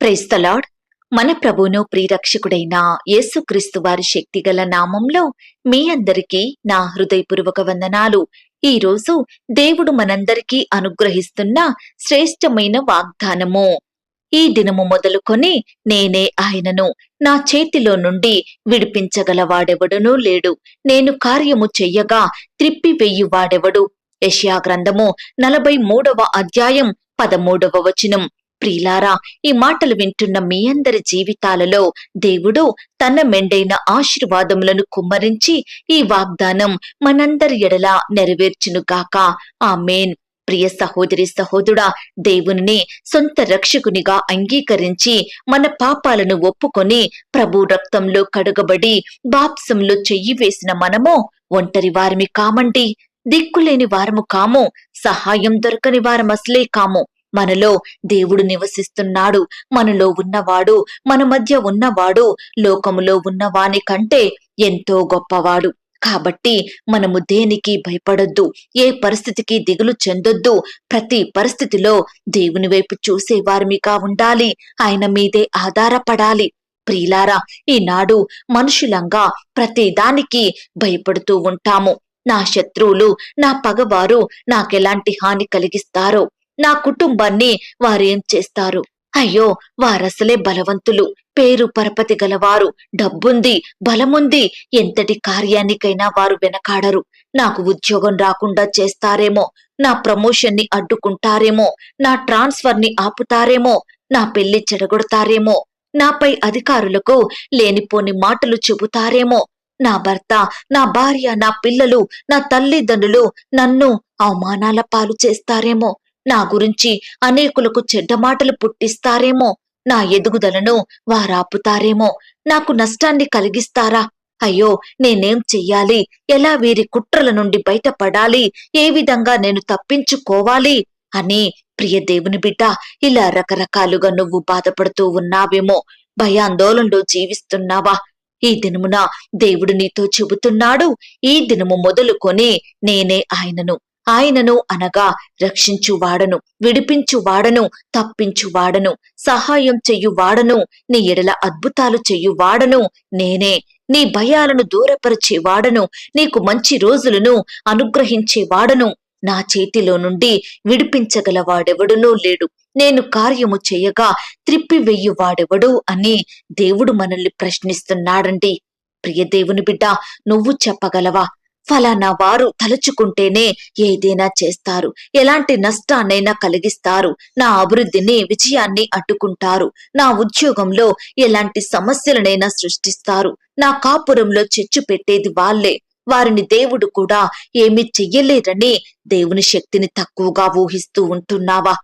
Praise the Lord మన ప్రభువును ప్రియరక్షకుడైన యేసుక్రీస్తు వారి శక్తిగల నామంలో మీ అందరికీ నా హృదయపూర్వక వందనాలు. ఈ రోజు దేవుడు మనందరికీ అనుగ్రహిస్తున్న శ్రేష్టమైన వాగ్దానము. ఈ దినము మొదలుకొని నేనే ఆయనను నా చేతిలో నుండి విడిపించగలవాడెవడునూ లేడు. నేను కార్యము చెయ్యగా త్రిప్పి వాడెవడు? గ్రంథము నలభై మూడవ అధ్యాయం పదమూడవ వచనం. ప్రియులారా ఈ మాటలు వింటున్న మీ అందరి జీవితాలలో దేవుడు తన మెండైన ఆశీర్వాదములను కుమ్మరించి ఈ వాగ్దానం మనందరి ఎడల నెరవేర్చునుగాక మేన్ ప్రియ సహోదరి సహోదరుడా దేవుని సొంత రక్షకునిగా అంగీకరించి మన పాపాలను ఒప్పుకొని ప్రభు రక్తంలో కడుగబడి బాప్సంలో చెయ్యి వేసిన మనము ఒంటరి వారిమి కామండి. దిక్కులేని వారము కాము. సహాయం దొరకని వారమసలే కాము. మనలో దేవుడు నివసిస్తున్నాడు. మనలో ఉన్నవాడు మన మధ్య ఉన్నవాడు లోకములో ఉన్నవాని కంటే ఎంతో గొప్పవాడు. కాబట్టి మనము దేనికి భయపడొద్దు ఏ పరిస్థితికి దిగులు చెందొద్దు. ప్రతి పరిస్థితిలో దేవుని వైపు చూసే వారిమిగా ఉండాలి ఆయన మీదే ఆధారపడాలి. ప్రియులారా ఈనాడు మనుషులంగా ప్రతి దానికి భయపడుతూ ఉంటాము. నా శత్రువులు నా పగవారు నాకెలాంటి హాని కలిగిస్తారో నా కుటుంబాన్ని వారేం చేస్తారు? అయ్యో వారసలే బలవంతులు. పేరు పరపతి గలవారు. డబ్బుంది బలముంది. ఎంతటి కార్యానికైనా వారు వెనకాడరు. నాకు ఉద్యోగం రాకుండా చేస్తారేమో నా ప్రమోషన్ని అడ్డుకుంటారేమో నా ట్రాన్స్ఫర్ని ఆపుతారేమో నా పెళ్ళి చెడగొడతారేమో నాపై అధికారులకు లేనిపోని మాటలు చెబుతారేమో. నా భర్త నా భార్య నా పిల్లలు నా తల్లిదండ్రులు నన్ను అవమానాల పాలు చేస్తారేమో. నా గురించి అనేకులకు చెడ్డ మాటలు పుట్టిస్తారేమో నా ఎదుగుదలను వారాపుతారేమో నాకు నష్టాన్ని కలిగిస్తారా? అయ్యో నేనేం చెయ్యాలి? ఎలా వీరి కుట్రల నుండి బయటపడాలి? ఏ విధంగా నేను తప్పించుకోవాలి? అని ప్రియ దేవుని బిడ్డ ఇలా రకరకాలుగా నువ్వు బాధపడుతూ ఉన్నావేమో భయాందోళనలో జీవిస్తున్నావా? ఈ దినమున దేవుడు నీతో చెబుతున్నాడు ఈ దినము మొదలుకొని నేనే ఆయనను ఆయనను అనగా రక్షించువాడను విడిపించువాడను తప్పించువాడను సహాయం చెయ్యువాడను నీ ఎడల అద్భుతాలు చెయ్యువాడను నేనే నీ భయాలను దూరపరిచేవాడను నీకు మంచి రోజులను అనుగ్రహించేవాడను. నా చేతిలో నుండి విడిపించగలవాడెవడునూ లేడు. నేను కార్యము చేయగా త్రిప్పివెయ్యువాడెవడు అని దేవుడు మనల్ని ప్రశ్నిస్తున్నాడండి. ప్రియ దేవుని బిడ్డ నువ్వు చెప్పగలవా? ఫలానా వారు తలుచుకుంటేనే ఏదైనా చేస్తారు. ఎలాంటి నష్టాన్నైనా కలిగిస్తారు. నా అభివృద్ధిని విజయాన్ని అడ్డుకుంటారు. నా ఉద్యోగంలో ఎలాంటి సమస్యలనైనా సృష్టిస్తారు. నా కాపురంలో చెచ్చు పెట్టేది వాళ్ళే. వారిని దేవుడు కూడా ఏమీ చెయ్యలేరని దేవుని శక్తిని తక్కువగా ఊహిస్తూ ఉంటున్నావా?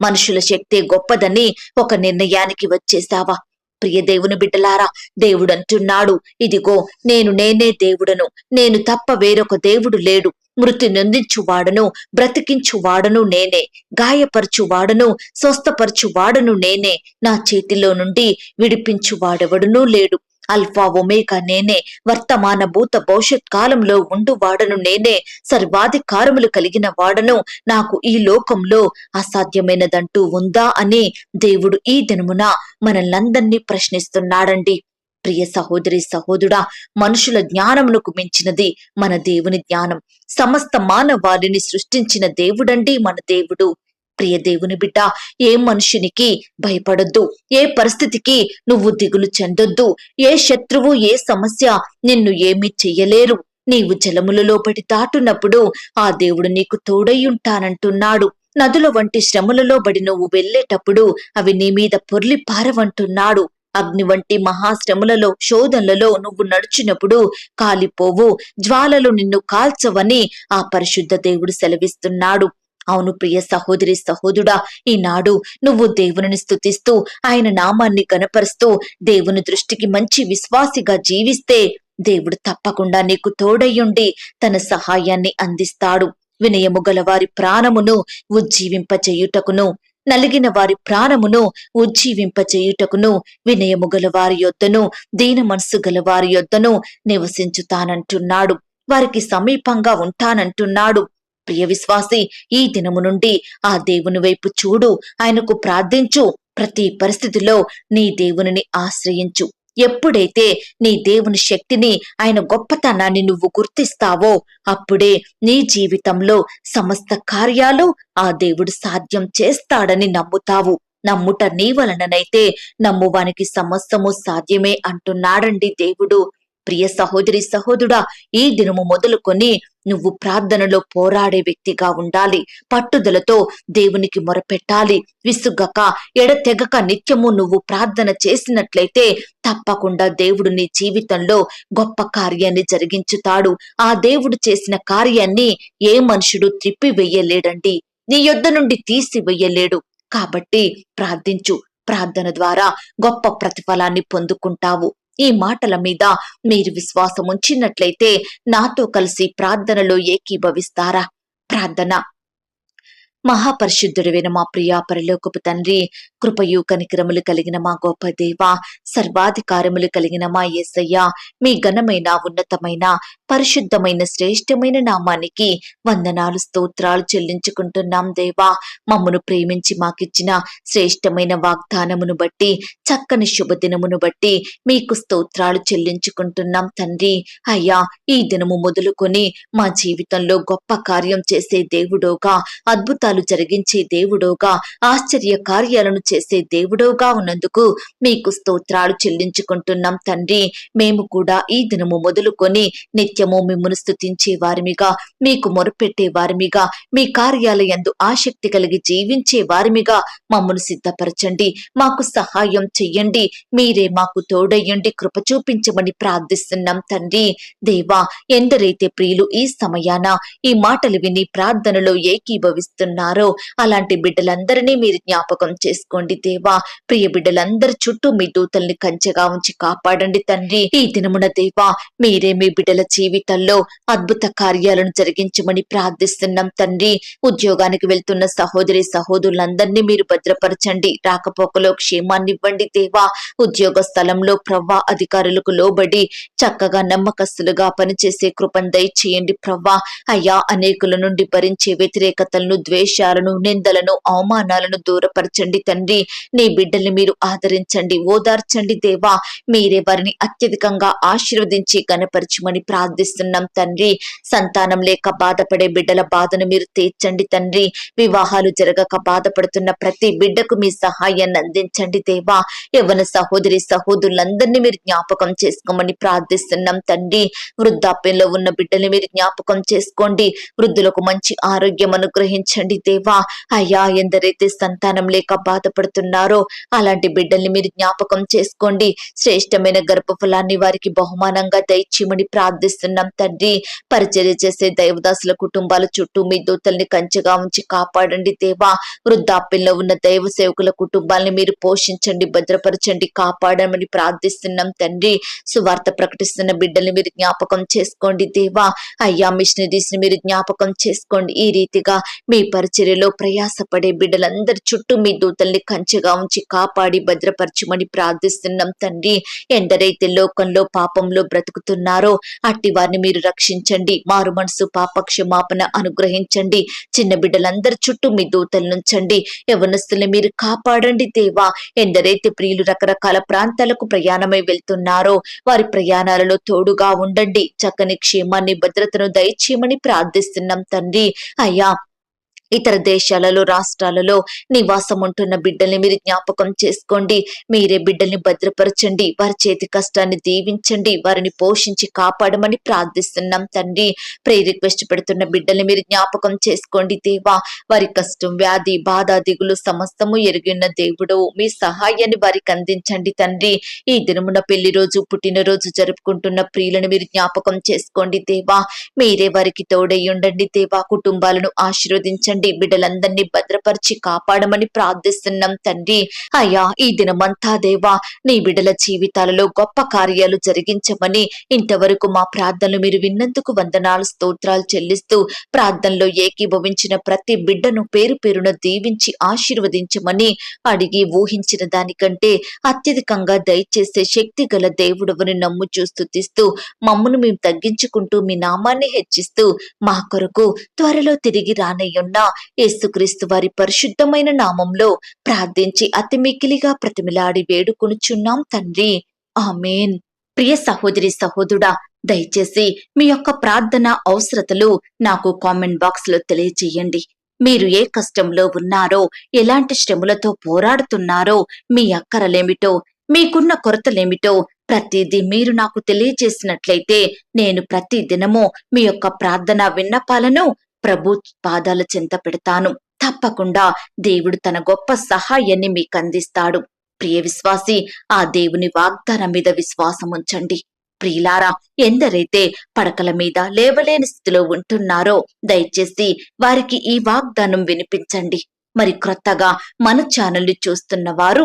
మనుషుల శక్తి గొప్పదని ఒక నిర్ణయానికి వచ్చేసావా? ప్రియ దేవుని బిడ్డలారా దేవుడు అంటున్నాడు ఇదిగో నేను నేనే దేవుడను నేను తప్ప వేరొక దేవుడు లేడు. మృతి నొందించువాడను బ్రతికించువాడను నేనే గాయపరచువాడను స్వస్థపరచువాడను నేనే. నా చేతిలో నుండి విడిపించువాడెవడునూ లేడు. అల్ఫా ఒమేగా నేనే వర్తమాన భూత భవిష్యత్ కాలంలో ఉండువాడను నేనే సర్వాధికారములు కలిగిన వాడను నాకు ఈ లోకంలో అసాధ్యమైనదంటూ ఉందా అని దేవుడు ఈ దినమున మనల్నందరినీ ప్రశ్నిస్తున్నాడండి. ప్రియ సహోదరి సహోదుడా మనుషుల జ్ఞానమునకు మించినది మన దేవుని జ్ఞానం. సమస్త మానవాళిని సృష్టించిన దేవుడండి మన దేవుడు. ప్రియ దేవుని బిడ్డ ఏ మనుషునికి భయపడొద్దు ఏ పరిస్థితికి నువ్వు దిగులు చెందొద్దు ఏ శత్రువు ఏ సమస్య నిన్ను ఏమీ చెయ్యలేరు. నీవు జలములలో పడి దాటున్నప్పుడు ఆ దేవుడు నీకు తోడై ఉంటానంటున్నాడు. నదుల వంటి శ్రమలలో బడి నువ్వు వెళ్ళేటప్పుడు అవి నీ మీద పొర్లి పారవంటున్నాడు. అగ్ని వంటి మహాశ్రమలలో శోధనలలో నువ్వు నడుచినప్పుడు కాలిపోవు జ్వాలలు నిన్ను కాల్చవని ఆ పరిశుద్ధ దేవుడు సెలవిస్తున్నాడు. అవును ప్రియ సహోదరి సహోదుడా ఈనాడు నువ్వు దేవుని స్తుతిస్తూ ఆయన నామాన్ని గనపరుస్తూ దేవుని దృష్టికి మంచి విశ్వాసిగా జీవిస్తే దేవుడు తప్పకుండా నీకు తోడయ్యుండి తన సహాయాన్ని అందిస్తాడు. వినయము గల వారి ప్రాణమును ఉజ్జీవింపచేయుటకును నలిగిన వారి ప్రాణమును ఉజ్జీవింపచేయుటకును వినయము గల వారి యొద్దను దీన మనసు గల వారి యొద్దను నివసించుతానంటున్నాడు. వారికి సమీపంగా ఉంటానంటున్నాడు. ప్రియ విశ్వాసి ఈ దినము నుండి ఆ దేవుని వైపు చూడు ఆయనకు ప్రార్థించు. ప్రతి పరిస్థితిలో నీ దేవునిని ఆశ్రయించు. ఎప్పుడైతే నీ దేవుని శక్తిని ఆయన గొప్పతనాన్ని నువ్వు గుర్తిస్తావో అప్పుడే నీ జీవితంలో సమస్త కార్యాలు ఆ దేవుడు సాధ్యం చేస్తాడని నమ్ముతావు. నమ్ముట నీ వలననైతే నమ్మువానికి సమస్తము సాధ్యమే అంటున్నాడండి దేవుడు. ప్రియ సహోదరి సహోదరుడా ఈ దినము మొదలుకొని నువ్వు ప్రార్థనలో పోరాడే వ్యక్తిగా ఉండాలి. పట్టుదలతో దేవునికి మొరపెట్టాలి. విసుగక ఎడతెగక నిత్యము నువ్వు ప్రార్థన చేసినట్లయితే తప్పకుండా దేవుడు నీ జీవితంలో గొప్ప కార్యాన్ని జరిగించుతాడు. ఆ దేవుడు చేసిన కార్యాన్ని ఏ మనుషుడు త్రిప్పివేయలేడండి. నీ యొద్ద నుండి తీసివేయలేడు. కాబట్టి ప్రార్థించు. ప్రార్థన ద్వారా గొప్ప ప్రతిఫలాన్ని పొందుకుంటావు. ఈ మాటల మీద మీరు విశ్వాసం ఉంచినట్లయితే నాతో కలిసి ప్రార్థనలో ఏకీభవిస్తారా? ప్రార్థన. మహాపరిశుద్ధుడైన మా ప్రియా పరలోకపు తండ్రి కృపయు కనికరములు కలిగిన మా గొప్ప దేవ సర్వాధికారములు కలిగిన మా యేసయ్య మీ ఘనమైన ఉన్నతమైన పరిశుద్ధమైన శ్రేష్టమైన నామానికి వందనాలు స్తోత్రాలు చెల్లించుకుంటున్నాం దేవా. మమ్మను ప్రేమించి మాకిచ్చిన శ్రేష్టమైన వాగ్దానమును బట్టి చక్కని శుభదినమును బట్టి మీకు స్తోత్రాలు చెల్లించుకుంటున్నాం తండ్రి. అయ్యా ఈ దినము మొదలుకొని మా జీవితంలో గొప్ప కార్యం చేసే దేవుడోగా అద్భుతాలు జరిగించే దేవుడోగా ఆశ్చర్య కార్యాలను చేసే దేవుడోగా ఉన్నందుకు మీకు స్తోత్రాలు చెల్లించుకుంటున్నాం తండ్రి. మేము కూడా ఈ దినము మొదలుకొని నిత్యము మిమ్మల్ని స్థుతించే వారిమిగా మీకు మొరపెట్టే వారిమిగా మీ కార్యాలయందు ఆసక్తి కలిగి జీవించే వారిమిగా మమ్మను సిద్ధపరచండి. మాకు సహాయం చెయ్యండి. మీరే మాకు తోడయ్యండి. కృప చూపించమని ప్రార్థిస్తున్నాం తండ్రి. దేవా ఎందరైతే ప్రియులు ఈ సమయాన ఈ మాటలు విని ప్రార్థనలో ఏకీభవిస్తున్నారు అలాంటి బిడ్డలందరినీ మీరు జ్ఞాపకం చేసుకోండి దేవా. ప్రియ బిడ్డలందరి చుట్టూ మీ దూతల్ని కంచెగా ఉంచి కాపాడండి తండ్రి. ఈ దినమున దేవా మీరే మీ బిడ్డల జీవితంలో అద్భుత కార్యాలను జరిగించమని ప్రార్థిస్తున్నాం తండ్రి. ఉద్యోగానికి వెళ్తున్న సహోదరి సహోదరులందరినీ మీరు భద్రపరచండి. రాకపోకలో క్షేమాన్ని ఇవ్వండి దేవా. ఉద్యోగ స్థలంలో ప్రవ్వా అధికారులకు లోబడి చక్కగా నమ్మకస్తులుగా పనిచేసే కృపను దయచేయండి ప్రవ్వా. అయ్యా అనేకుల నుండి భరించే వ్యతిరేకతలను ద్వేషాలను నిందలను అవమానాలను దూరపరచండి తండ్రి. నీ బిడ్డల్ని మీరు ఆదరించండి. ఓదార్చండి దేవా. మీరే వారిని అత్యధికంగా ఆశీర్వదించి గనపరచమని ప్రార్థిస్తున్నాం తండ్రి. సంతానం లేక బాధపడే బిడ్డల బాధను మీరు తీర్చండి తండ్రి. వివాహాలు జరగక బాధపడుతున్న ప్రతి బిడ్డకు మీ సహాయాన్ని అందించండి దేవా. యవన సహోదరి సహోదరులందరినీ మీరు జ్ఞాపకం చేసుకోమని ప్రార్థిస్తున్నాం తండ్రి. వృద్ధాప్యంలో ఉన్న బిడ్డల్ని మీరు జ్ఞాపకం చేసుకోండి. వృద్ధులకు మంచి ఆరోగ్యం అనుగ్రహించండి దేవా అయ్యా ఎందరైతే సంతానం లేక బాధపడుతున్నారో అలాంటి బిడ్డల్ని మీరు జ్ఞాపకం చేసుకోండి. శ్రేష్టమైన గర్భఫలాన్ని వారికి బహుమానంగా దయచేయమని ప్రార్థిస్తున్నాం తండ్రి. పరిచర్య చేసే దైవదాసుల కుటుంబాల చుట్టూ మీ దూతల్ని కంచెగా ఉంచి కాపాడండి దేవా. వృద్ధాప్యంలో ఉన్న దైవ సేవకుల కుటుంబాల్ని మీరు పోషించండి భద్రపరచండి కాపాడమని ప్రార్థిస్తున్నాం తండ్రి. సువార్త ప్రకటిస్తున్న బిడ్డల్ని మీరు జ్ఞాపకం చేసుకోండి దేవా. అయ్యా మిషనరీస్ని మీరు జ్ఞాపకం చేసుకోండి. ఈ రీతిగా మీ పరి పరిచర్యలో ప్రయాసపడే బిడ్డలందరి చుట్టూ మీ దూతల్ని కంచెగా ఉంచి కాపాడి భద్రపరచమని ప్రార్థిస్తున్నాం తండ్రి. ఎందరైతే లోకంలో పాపంలో బ్రతుకుతున్నారో అట్టి వారిని మీరు రక్షించండి. మారు మనసు పాపక్షమాపణ అనుగ్రహించండి. చిన్న బిడ్డలందరి చుట్టూ మీ దూతలనుంచండి యవనస్తుల్ని మీరు కాపాడండి దేవా. ఎందరైతే ప్రియులు రకరకాల ప్రాంతాలకు ప్రయాణమై వెళ్తున్నారో వారి ప్రయాణాలలో తోడుగా ఉండండి. చక్కని క్షేమాన్ని భద్రతను దయచేయమని ప్రార్థిస్తున్నాం తండ్రి. అయ్యా ఇతర దేశాలలో రాష్ట్రాలలో నివాసం ఉంటున్న బిడ్డల్ని మీరు జ్ఞాపకం చేసుకోండి. మీరే బిడ్డల్ని భద్రపరచండి. వారి చేతి కష్టాన్ని దీవించండి. వారిని పోషించి కాపాడమని ప్రార్థిస్తున్నాం తండ్రి. ప్రే రిక్వెస్ట్ పెడుతున్న బిడ్డల్ని మీరు జ్ఞాపకం చేసుకోండి దేవా. వారి కష్టం వ్యాధి బాధ దిగులు సమస్తము ఎరిగిన దేవుడు మీ సహాయాన్ని వారికి అందించండి తండ్రి. ఈ దినమున పెళ్ళి రోజు పుట్టినరోజు జరుపుకుంటున్న ప్రియులను మీరు జ్ఞాపకం చేసుకోండి దేవా. మీరే వారికి తోడై ఉండండి దేవా. కుటుంబాలను ఆశీర్వదించండి. బిడ్డలందరినీ భద్రపరిచి కాపాడమని ప్రార్థిస్తున్నాం తండ్రి. అయ్యా ఈ దినమంతా దేవా నీ బిడ్డల జీవితాలలో గొప్ప కార్యాలు జరిగించమని ఇంతవరకు మా ప్రార్థనలు మీరు విన్నందుకు వందనాలు స్తోత్రాలు చెల్లిస్తూ ప్రార్థనలో ఏకీభవించిన ప్రతి బిడ్డను పేరు పేరున దీవించి ఆశీర్వదించమని అడిగి ఊహించిన దానికంటే అత్యధికంగా దయచేసే శక్తి గల దేవుడవని నమ్ము చూస్తుతిస్తూ మమ్మును మేము తగ్గించుకుంటూ మీ నామాన్ని హెచ్చిస్తూ మా కొరకు త్వరలో తిరిగి రానయ్యున్న. యేసుక్రీస్తు వారి పరిశుద్ధమైన నామంలో ప్రార్థించి అతి మిక్కిలిగా ప్రతిమిలాడి వేడుకొనుచున్నాం తండ్రి. ఆమెన్. ప్రియ సహోదరి సహోదరుడా దయచేసి మీ యొక్క ప్రార్థన అవసరతలు నాకు కామెంట్ బాక్స్లో తెలియజేయండి. మీరు ఏ కష్టంలో ఉన్నారో ఎలాంటి శ్రమలతో పోరాడుతున్నారో మీ అక్కరలేమిటో మీకున్న కొరతలేమిటో ప్రతిదీ మీరు నాకు తెలియజేసినట్లయితే నేను ప్రతి దినము మీ యొక్క ప్రార్థన విన్నపాలను ప్రభు పాదాల చెంత పెడతాను. తప్పకుండా దేవుడు తన గొప్ప సహాయాన్ని మీకు అందిస్తాడు ప్రియ విశ్వాసి ఆ దేవుని వాగ్దానం మీద విశ్వాసం ఉంచండి. ప్రియులారా ఎందరైతే పడకల మీద లేవలేని స్థితిలో ఉంటున్నారో దయచేసి వారికి ఈ వాగ్దానం వినిపించండి. మరి క్రొత్తగా మన ఛానల్ని చూస్తున్న వారు